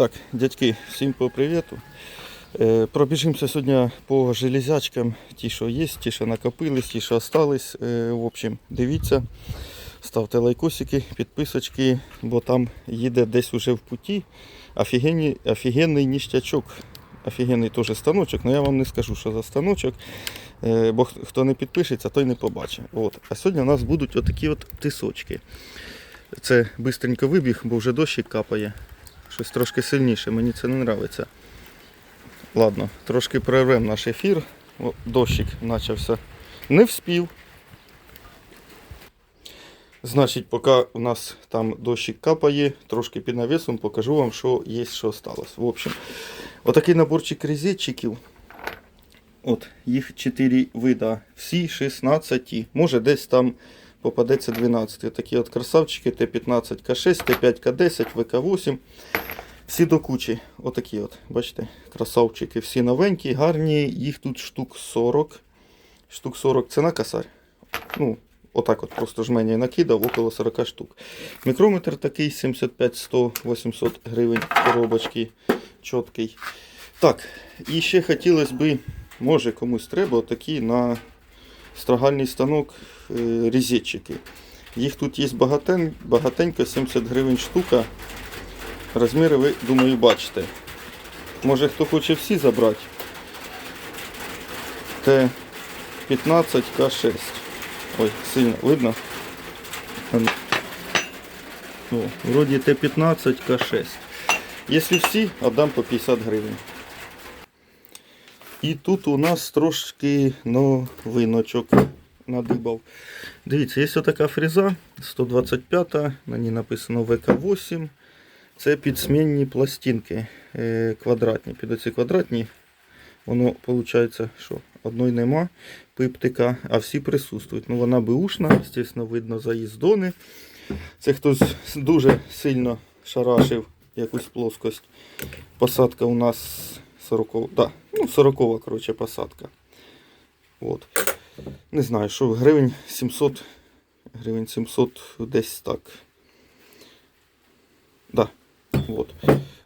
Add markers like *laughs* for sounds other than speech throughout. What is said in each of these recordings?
Так, дядьки, всім по привіту. Е, Пробіжимося сьогодні по железячкам, ті, що є, ті, що накопились, ті, що остались. Е, В общем, дивіться, ставте лайкосики, підписочки, бо там їде десь уже в путі офігенний, офігенний ніштячок. Офігенний теж станочок, але я вам не скажу, що за станочок. Е, Бо хто не підпишеться, той не побачить. От. А сьогодні у нас будуть отакі от тисочки. Це бистренько вибіг, бо вже дощик капає. Щось трошки сильніше, мені це не подобається. Ладно, трошки перервемо наш ефір. О, дощик почався. Не вспів. Значить, поки у нас там дощик капає, трошки під навісом покажу вам, що є, що сталося. В общем, отакий наборчик резетчиків. От, їх 4 вида. Всі 16. Може десь там попадеться 12. Такі от красавчики Т-15, К6, Т5, К10, ВК8. Всі до кучі. Отакі от. Бачите, красавчики. Всі новенькі, гарні. Їх тут штук 40. Штук 40 це на косарь. Ну, отак от просто жменя накидав, около 40 штук. Мікрометр такий 75, 100, 800 гривень коробочки. Чіткий. Так, і ще хотілося би, може комусь треба, отакі на строгальний станок е, різетчики. Їх тут є багатен, багатенько, 70 гривень штука. Розміри ви, думаю, бачите. Може хто хоче всі забрати. Т15 К6. Ой, сильно видно? Вроді Т15 К6. Якщо всі, отдам по 50 гривень. І тут у нас трошки новиночок надибав. Дивіться, є така фреза 125, на ній написано ВК8. Це підсмінні пластинки е, квадратні. Під оці квадратні воно виходить, що одної нема пиптика, а всі присутствують. Ну вона беушна, звісно, видно заїздони. Це хтось дуже сильно шарашив якусь плоскость. Посадка у нас 40, да, ну 40 коротше, посадка. От. Не знаю, що гривень 700, гривень 700 десь так. Да, вот.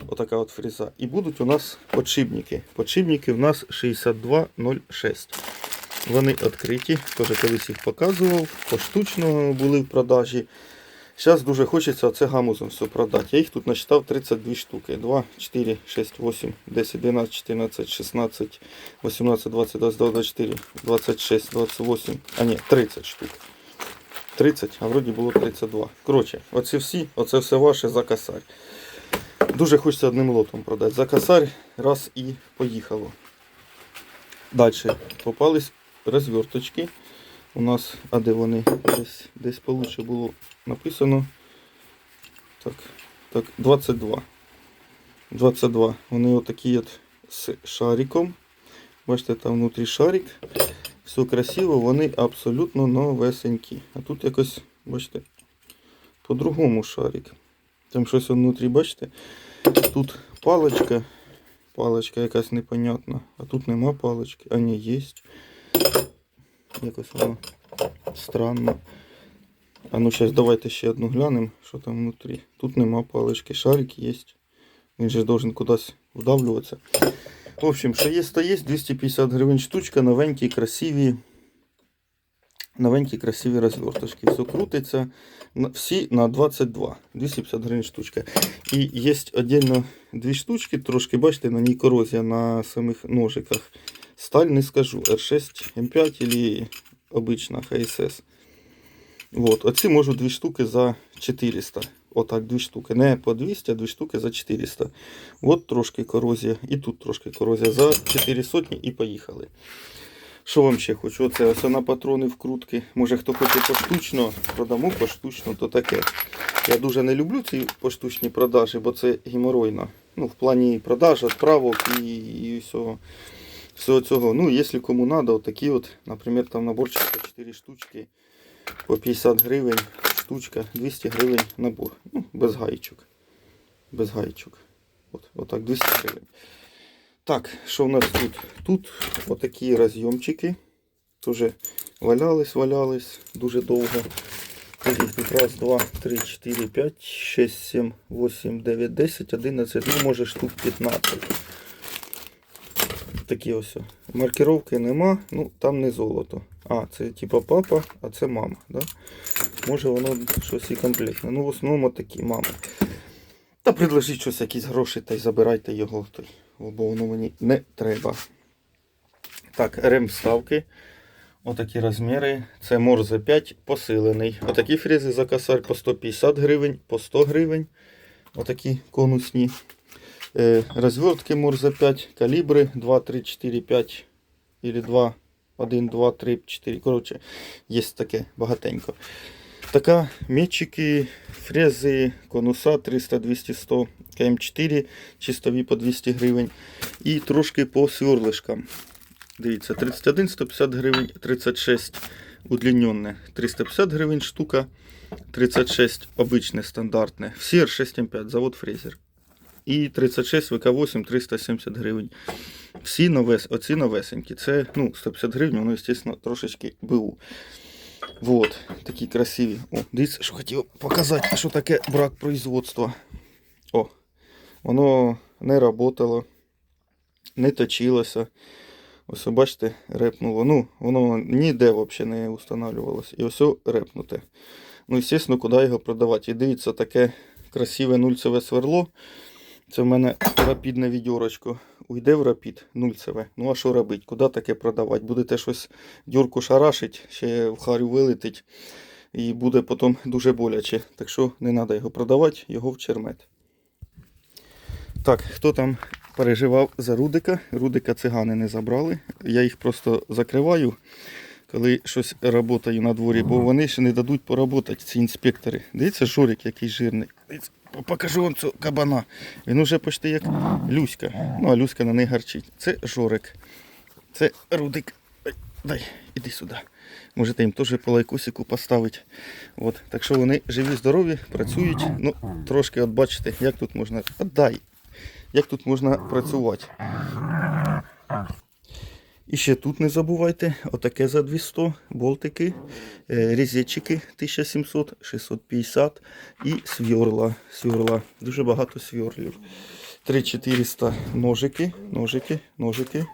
Отака от фреза. І будуть у нас подшипники. Подшипники у нас 6206. Вони відкриті. Теж колись їх показував. Поштучно були в продажі. Зараз дуже хочеться це гамузом все продати. Я їх тут насчитав 32 штуки. 2, 4, 6, 8, 10, 12, 14, 16, 18, 20, 22, 24, 26, 28. А ні, 30 штук. 30, а вроді було 32. Коротше, оці всі, оце все ваше за косарь. Дуже хочеться одним лотом продати. За косарь раз і поїхало. Далі попались розверточки. У нас, а де вони? Десь, десь получше було написано. Так, так, 22. 22. Вони отакі от з шариком. Бачите, там внутрі шарик. Все красиво, вони абсолютно новесенькі. А тут якось, бачите, по-другому шарик. Там щось внутрі, бачите? Тут паличка. Паличка якась непонятна. А тут нема палички. А ні, є. Якось воно странно. А ну зараз давайте ще одну глянемо, що там внутрі. Тут нема палички. Шарик є. Він же должен кудись вдавлюватися. В общем, що є, то є. 250 гривень штучка, новенькі, красиві. Новенькі красиві розверточки. Все крутиться. Всі на 22. 250 гривень штучка. І є віддільно дві штучки, трошки, бачите, на ній корозія на самих ножиках. Сталь не скажу. R6 M5 или обична HSS. Вот. Оці можу дві штуки за 400. Отак, дві штуки. Не по 200, а дві штуки за 400. От трошки корозія. І тут трошки корозія. За 4 сотні і поїхали. Що вам ще хочу? Оце ось на патрони вкрутки. Може хто хоче поштучно, продамо поштучно, то таке. Я дуже не люблю ці поштучні продажі, бо це геморойно. Ну, в плані продаж, відправок і, і всього, всього цього. Ну, якщо кому треба, отакі от, наприклад, там наборчик по 4 штучки по 50 гривень штучка, 200 гривень набор. Ну, без гаєчок. Без гаєчок. От, отак, 200 гривень. Так, що в нас тут? Тут отакі розйомчики. Тоже валялись, валялись дуже довго. Раз, два, три, чотири, п'ять, шесть, сім, вісім, дев'ять, десять, одинадцять, ну може штук 15. Такі ось. Маркировки нема, ну там не золото. А, це типа папа, а це мама. Да? Може воно щось і комплектне. Ну в основному такі мами. Та предложіть щось, якісь гроші та й забирайте його, той, бо воно мені не треба. Так, рем вставки. Отакі розміри. Це Морзе 5 посилений. Отакі фрези за косарь по 150 гривень, по 100 гривень. Отакі конусні. Е, розвертки Морзе 5, калібри 2, 3, 4, 5 или 2, 1, 2, 3, 4. Коротше, є таке багатенько. Така метчики, фрези, конуса 300, 200, 100, КМ4, чистові по 200 гривень. І трошки по сверлишкам. Дивіться, 31 150 гривень, 36 удліненне, 350 гривень штука, 36 обичне стандартне. Всі R6M5, завод Фрезер. І 36 ВК8 370 гривень. Всі новес, оці новесенькі. Це ну, 150 гривень, воно, звісно, трошечки БУ. Вот, такі красиві. О, дивіться, що хотів показати, що таке брак производства. О, воно не работало, не точилося. Ось бачите, репнуло. Ну, воно ніде взагалі не устанавливалось. І ось репнуте. Ну, звісно, куди його продавати. І дивіться, таке красиве нульцеве сверло. Це в мене рапідне відьорочко. Уйде в рапід нульцеве. Ну а що робити? Куди таке продавати? Будете щось дюрку шарашить, ще в харю вилетить. І буде потім дуже боляче. Так що не треба його продавати, його в чермет. Так, хто там переживав за Рудика? Рудика цигани не забрали. Я їх просто закриваю, коли щось працюю на дворі, бо вони ще не дадуть поработати, ці інспектори. Дивіться, жорик який жирний. Дивіться, покажу вам цього кабана. Він уже почти як Люська. Ну, а Люська на неї гарчить. Це жорик. Це Рудик. Дай, іди сюди. Можете їм теж по лайкосику поставити. От. Так що вони живі, здорові, працюють. Ну, трошки от бачите, як тут можна. Отдай. Як тут можна працювати. І ще тут не забувайте, отаке за 200 болтики, е, різечики 1700, 650 і свірла. свірла. Дуже багато свірлів. 3400 ножики, ножики, ножики,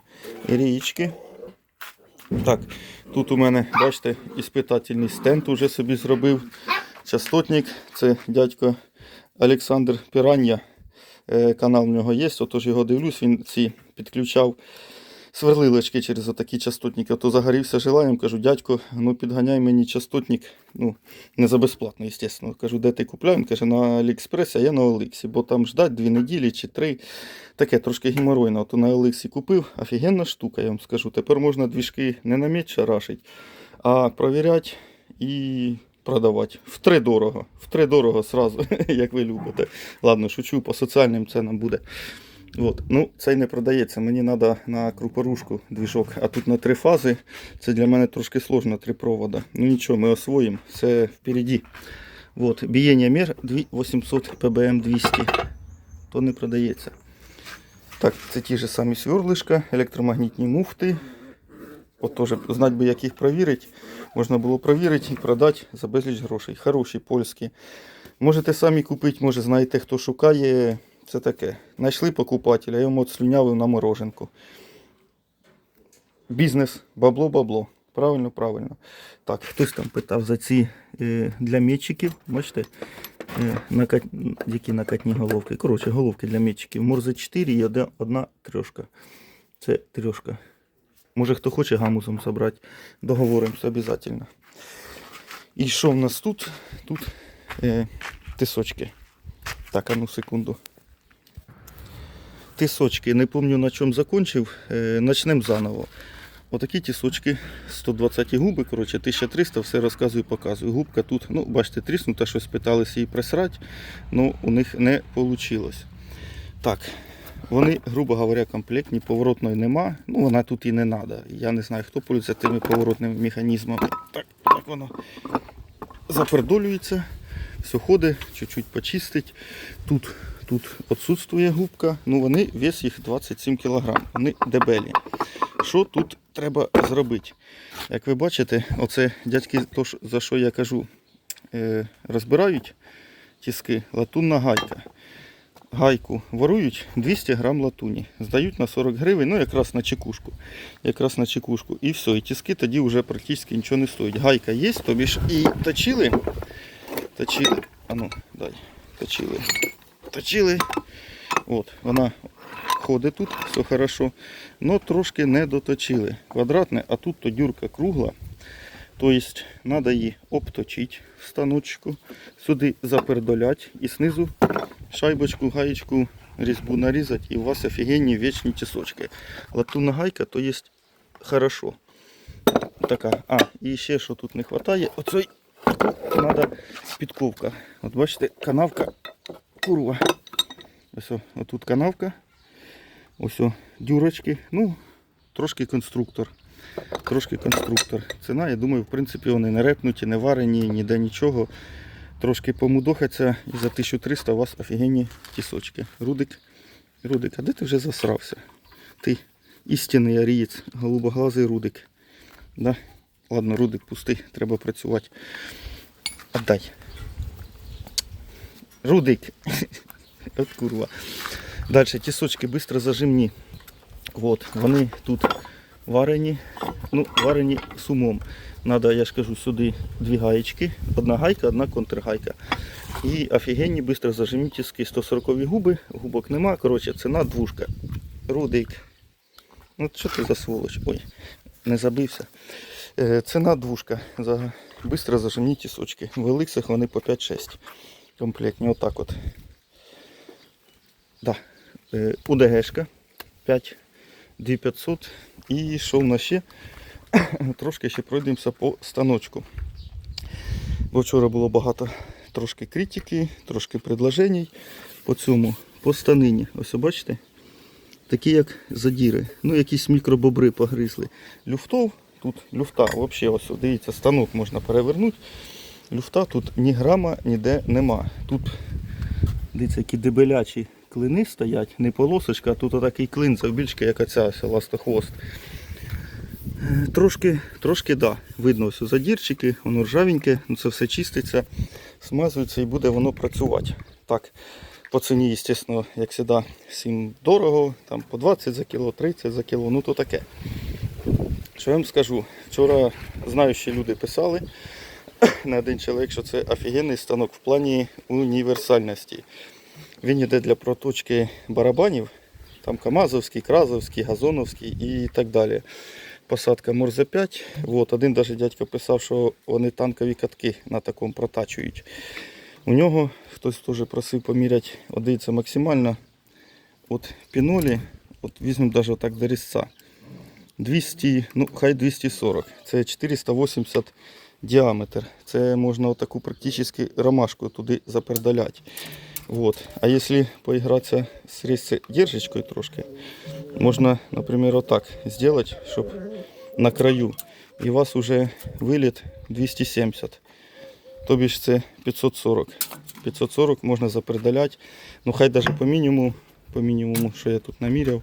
рієчки. Так, тут у мене, бачите, іспитательний стенд уже собі зробив. Частотник, це дядько Олександр Пірання. Е, Канал в нього є, отож його дивлюсь, він ці підключав сверлилочки через отакі частотники. То загорівся желаєм, кажу, дядько, ну підганяй мені частотник, ну, не за безплатно, звісно. Кажу, де ти купляв? Він каже, на Аліекспресі, а я на Олексі, бо там ждать дві неділі чи три. Таке трошки геморойно. То на Олексі купив, офігенна штука, я вам скажу. Тепер можна двіжки не на меч шарашить, а провіряти і продавати. Втри дорого. Втри дорого сразу, *laughs* як ви любите. Ладно, шучу, по соціальним ценам буде. От. Ну, цей не продається. Мені треба на крупорушку двіжок, а тут на три фази. Це для мене трошки сложно, три провода. Ну нічого, ми освоїмо. Все впереді. От. Бієння мір 2800 PBM 200. То не продається. Так, це ті ж самі сверлишка, електромагнітні муфти. От теж знати би, як їх провірити. Можна було провірити і продати за безліч грошей. Хороші польські. Можете самі купити, може знаєте, хто шукає. Це таке. Знайшли покупателя, я йому отслюнявив на мороженку. Бізнес, бабло, бабло. Правильно, правильно. Так, хтось там питав за ці е, для м'ячиків. Бачите, е, накат... які накатні головки. Коротше, головки для м'ячиків. Морзе 4 і одна, трьошка. Це трьошка. Може хто хоче гамузом собрати, договоримося обов'язково. І що в нас тут? Тут е, тисочки. Так, а ну секунду. Тисочки, не пам'ятаю на чому закончив. Е, начнемо заново. Отакі тісочки, 120 губи, коротше, 1300, все розказую, показую. Губка тут, ну, бачите, тріснута, щось питалися її присрати, але у них не вийшло. Так, вони, грубо говоря, комплектні, поворотної нема. Ну, вона тут і не треба. Я не знаю, хто пользується тими поворотними механізмами. Так, так воно запердолюється, все ходить, чуть-чуть почистить. Тут, тут відсутствує губка, ну вони вес їх 27 кг, вони дебелі. Що тут треба зробити? Як ви бачите, оце дядьки, то, за що я кажу, е, розбирають тіски, латунна гайка. Гайку ворують 200 грам латуні, здають на 40 гривень, ну якраз на чекушку. Якраз на чекушку. І все, і тіски тоді вже практично нічого не стоять. Гайка є, тобі ж і точили. Точили. А ну, дай. Точили. Точили. От, вона ходить тут, все хорошо. Но трошки не доточили. Квадратне, а тут то дюрка кругла. Тобто треба її обточити в станочку, сюди запердолять і знизу шайбочку, гаєчку, різьбу нарізати, і у вас офігенні вічні тісочки. Латунна гайка, то є хорошо. Така. А, і ще що тут не вистачає, оцей треба підковка. От бачите, канавка курва. Ось о, отут канавка. Ось о, дюрочки. Ну, трошки конструктор. Трошки конструктор. Ціна, я думаю, в принципі, вони не репнуті, не варені, ніде нічого. Трошки помудохаться і за 1300 у вас офігенні тісочки. Рудик, Рудик, а де ти вже засрався? Ти істинний арієць, голубоглазий Рудик. Да? Ладно, Рудик пустий, треба працювати. Отдай. Рудик. От курва. Далі тісочки швидко зажимні. От, вони тут варені, ну, варені з умом. Надо, я ж кажу, сюди дві гаєчки, одна гайка, одна контргайка. І офігенні швидко зажимні тіски. 140 губи, губок нема. Коротше, ціна двушка. Рудик. Ну що ти за сволоч? Ой, не забився. Е, ціна двушка. За швидко зажимні тісочки. В еликсах вони по 5-6. Комплектні, отак от. Да. Е, УДГшка 5 2500. І що в нас ще? *coughs* Трошки ще пройдемося по станочку. Бо вчора було багато трошки критики, трошки предложень по цьому, по станині. Ось бачите? Такі як задіри. Ну, якісь мікробобри погризли. Люфтов, тут люфта, взагалі, ось дивіться, станок можна перевернути. Люфта тут ні грама ніде нема. Тут дивіться, які дебелячі клини стоять, не полосочка, а тут отакий клин завбільшки, як оця ластохвост. Трошки, трошки да, видно ось задірчики, воно ржавеньке, ну це все чиститься, смазується і буде воно працювати. Так, по ціні, звісно, як завжди, всім дорого, там по 20 за кіло, 30 за кіло, ну то таке. Що я вам скажу? Вчора знаючі люди писали на один чоловік, що це офігенний станок в плані універсальності. Він йде для проточки барабанів, там Камазовський, Кразовський, Газоновський і так далі. Посадка Морзе 5. От, один даже дядько писав, що вони танкові катки на такому протачують. У нього хтось теж просив поміряти, от максимально от пінолі, от візьмемо навіть отак до різця. 200, ну хай 240. Це 480 діаметр. Це можна отаку практично ромашку туди запердаляти. Вот. А если поиграться с рейс-держечкой трошки, можно, например, вот так сделать, чтобы на краю. И у вас уже вылет 270. То бишь це 540. 540 можна запердаляти. Ну хай даже по мінімуму, по мінімуму, що я тут наміряв.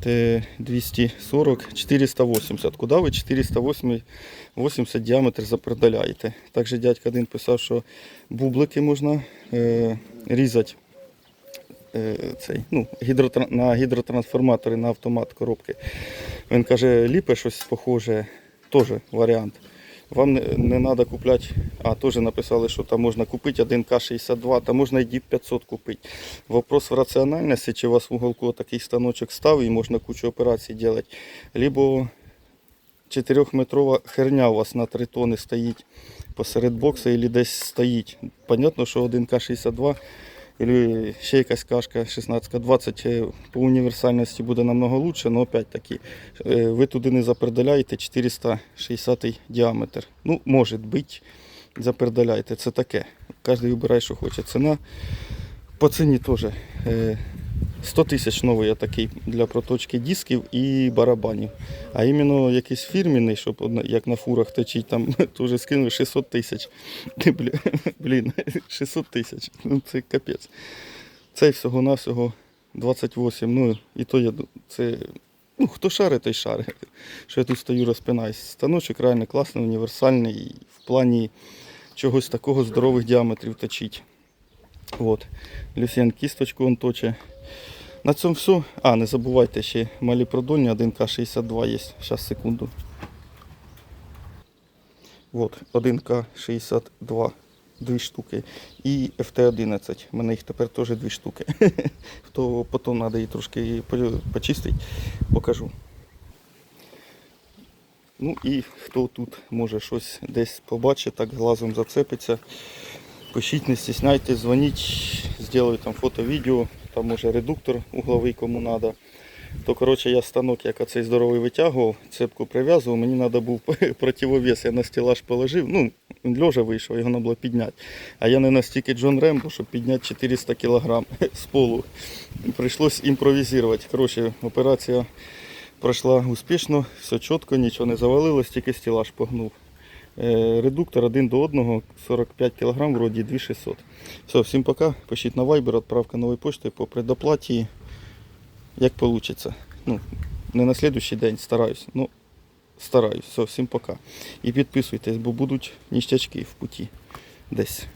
Те 240, 480. Куди ви 480 діаметр запродаляєте? Також дядька один писав, що бублики можна е, різати е, цей, ну, гідротр... на гідротрансформатори на автомат коробки. Він каже, ліпе щось похоже, теж варіант. Вам не, треба купляти, а теж написали, що там можна купити 1К62, там можна і DIP 500 купити. Вопрос в раціональності, чи у вас в уголку такий станочок став і можна кучу операцій робити. Либо 4-метрова херня у вас на 3 тони стоїть посеред бокса або десь стоїть. Понятно, що 1К62 або ще якась кашка 16К20 е, по універсальності буде намного лучше, але опять таки е, ви туди не запердаляєте 460 діаметр. Ну, може бути, запердаляйте, Це таке. Кожен вибирає, що хоче. Ціна по ціні теж. Е, 100 тисяч новий такий для проточки дисків і барабанів. А іменно якийсь фірміний, щоб як на фурах точить, там *laughs* теж скинули 600 тисяч. *laughs* Блін, *laughs* Блін, 600 тисяч. Ну це капець. Цей всього-навсього 28. Ну і то я це. Ну, хто шарить, той шарить. Що я тут стою, розпинаюсь. Станочок реально класний, універсальний в плані чогось такого здорових діаметрів точить. От. Люсьєн кісточку он точить. На цьому все. А, не забувайте ще малі продольні 1К62 є. Зараз секунду. От, 1К62. Дві штуки. І FT11. У мене їх тепер теж дві штуки. *laughs* То потім треба її трошки почистити. Покажу. Ну і хто тут може щось десь побачить, так глазом зацепиться. Пишіть, не стесняйтесь, дзвоніть, зроблю там фото, відео, там може редуктор угловий кому треба. То коротше я станок, як оцей здоровий витягував, цепку прив'язував, мені треба був *laughs* противовес, я на стелаж положив. Ну, він льожа вийшов, його треба було підняти. А я не настільки Джон Рембо, щоб підняти 400 кг *laughs* з полу. Прийшлось імпровізувати. Коротше, операція пройшла успішно, все чітко, нічого не завалилось, тільки стелаж погнув. Е, Редуктор один до одного, 45 кг, вроді 2600. Все, всім пока. Пишіть на Viber, відправка нової почти по предоплаті. Як вийде. Ну, не на слідуючий день стараюсь. Ну, стараюсь. Все, всім пока. І підписуйтесь, бо будуть ніштячки в путі десь.